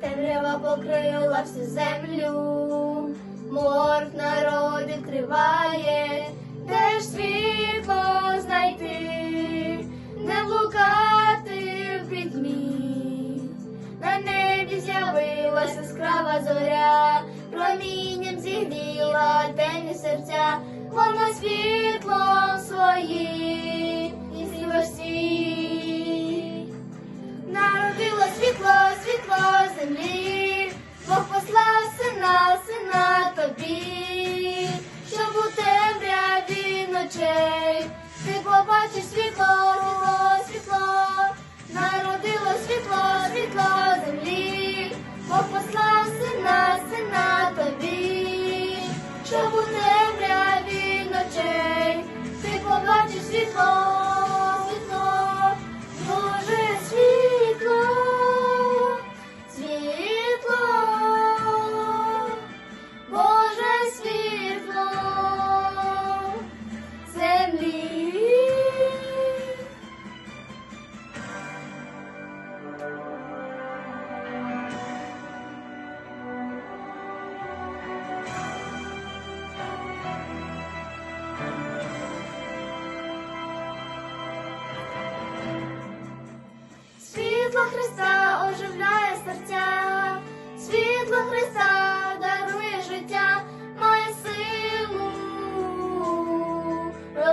Темрява покрила всю землю, морг народів триває, зоря, промінням зігріла темні серця, вона світлом своїм і зліва світ. народила світло, світло землі, Бог послав 舍不得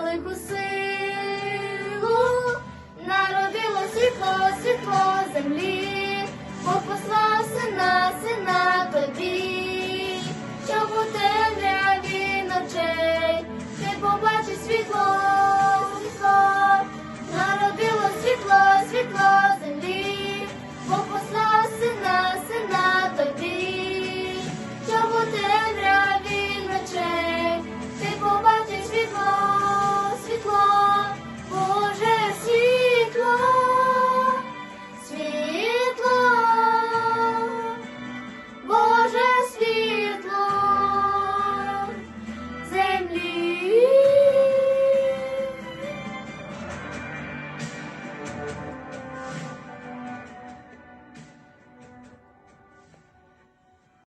falei você.